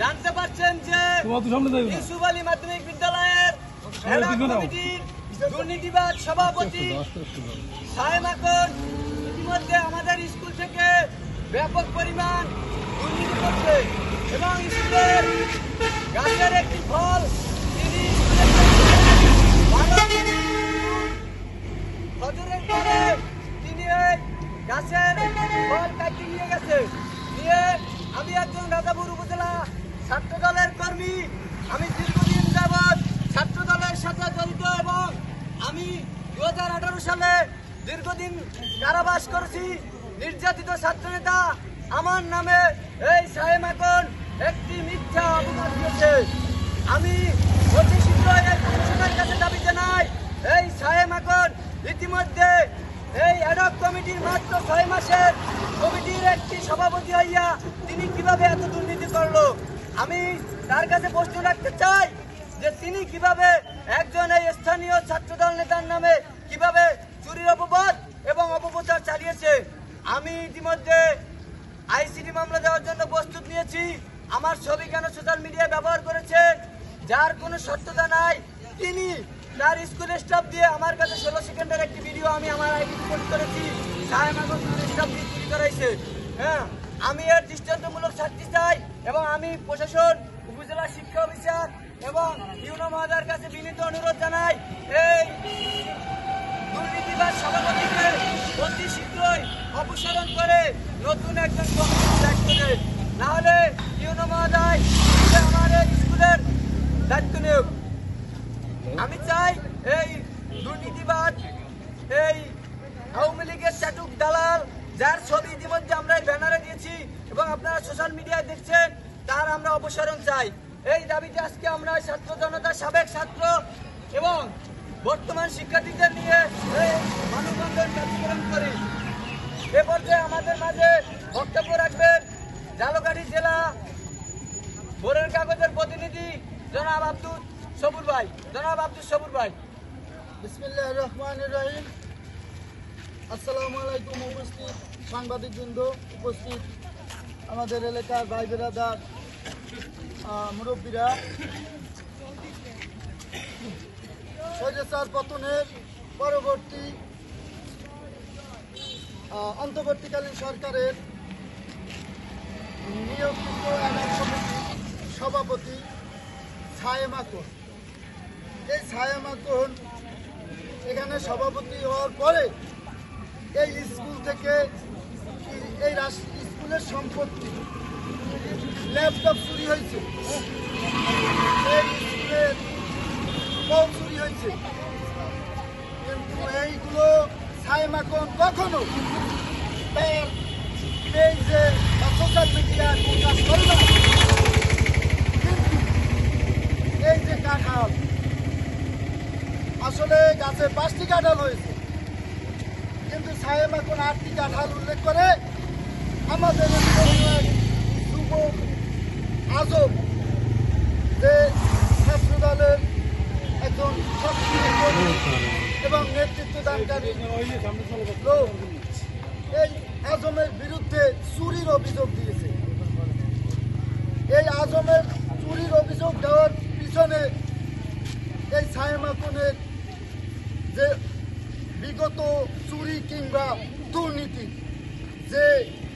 জানতে পারছেন যে তুমি অত সামনে যাইও না। ইউসুফ আলী মাধ্যমিক বিদ্যালয়ের হেডা কমিটির দুর্নীতিবাদ সভাপতি সাহেব আকন ইতিমধ্যে আমাদের স্কুল থেকে ব্যাপক পরিমাণ দুর্নীতি করছে এবং স্কুলের গাছের একটি ফল একজন রাজাপুর উপজেলা ছাত্র দলের কর্মী। আমি দীর্ঘদিন যাবৎ ছাত্র দলের সাথে জড়িত এবং আমি দু হাজার আঠারো সালে দীর্ঘদিন কারাবাস করেছি। নির্যাতিত ছাত্র নেতা আমার নামে এই সাহেব এখন একটি মিথ্যা অপবাদ দিয়েছে। আমি অতি শীঘ্রই এই কমিশনের কাছে দাবি জানাই এই সাহেব এখন ইতিমধ্যে এই অ্যাডক কমিটির মাত্র ছয় মাসের কমিটির একটি সভাপতি হইয়া তিনি কীভাবে এত দুর্নীতি করল? আমি তার কাছে প্রশ্ন রাখতে চাই যে তিনি কীভাবে একজন এই স্থানীয় ছাত্রদল নেতার নামে কীভাবে চুরির অপবাদ এবং অপপ্রচার চালিয়েছে? আমি ইতিমধ্যে আইসিডি মামলা দেওয়ার জন্য প্রস্তুত নিয়েছি। আমার ছবি কেন সোশ্যাল মিডিয়ায় ব্যবহার করেছে? যার কোনো সত্যতা নাই। তিনি তার স্কুলের স্টাফ দিয়ে আমার কাছে ষোলো সেকেন্ডের একটি ভিডিও আমি আমার আইডি পোস্ট করেছি। স্টাফ দিয়ে চুরি করাইছে। হ্যাঁ আমি এর দৃষ্টান্তমূলক শাস্তি চাই এবং আমি প্রশাসন, উপজেলা শিক্ষা অফিসার এবং ইউনো মহাদার কাছে বিনীত অনুরোধ জানাই, এই দুর্নীতিবাদ সভাপতিকে অতি শীঘ্রই অপসারণ করে নতুন একজন দায়িত্ব দেয় নাহলে ইউনো মহোদয় যে আমার স্কুলের দায়িত্ব নেব। আমি চাই এই দুর্নীতিবাদ এই আওয়ামী লীগের চাটুক দালাল যার ছবি ইতিমধ্যে আমরা এই ব্যানারে দিয়েছি এবং আপনারা সোশ্যাল মিডিয়ায় দেখছেন, তার আমরা অপসারণ চাই। এই দাবিতে আজকে আমরা ছাত্র জনতা সাবেক ছাত্র এবং বর্তমান শিক্ষার্থীদের নিয়ে এই মানববন্ধন কার্যক্রম করি। এ পর্যায়ে আমাদের মাঝে বক্তব্য রাখবেন জালকাঠি জেলা বোরের কাগজের প্রতিনিধি জনাব আব্দুল সবুর ভাই। জনাব আব্দুল সবুর ভাই। বিসমিল্লাহ রহমান রহিম। আসসালামু আলাইকুম, উপস্থিত সাংবাদিকবৃন্দ, উপস্থিত আমাদের এলাকার ভাই বেরাদার মুরব্বীরা। স্বৈরাচার পতনের পরবর্তী অন্তর্বর্তীকালীন সরকারের নিয়োগকৃত সভাপতি ছায়ে মাকন এই ছায়া মাকন এখানে সভাপতি হওয়ার পরে এই স্কুল থেকে এই- এই স্কুলের সম্পত্তি। ল্যাপটপ চুরি হয়েছে। এই স্কুলের বউ চুরি হয়েছে। কিন্তু এইগুলো ছায়া মাকন কখনো তার পেজে বা সোশ্যাল মিডিয়ায় প্রকাশ করে না। এই যে কাঁঠাল, আসলে গাছে পাঁচটি কাঁঠাল হয়েছে। কিন্তু সাহেব এখন আটটি কাঁঠাল উল্লেখ করে আমাদের যুবক, আজব যে ছাত্র দলের একজন এবং নেতৃত্ব লোক, এই আজমের বিরুদ্ধে চুরির অভিযোগ দিয়েছে। এই আজমের চুরির অভিযোগ দেওয়ার পিছনে এই ছায়ামাকুনের যে বিগত চুরি কিংবা দুর্নীতি। যে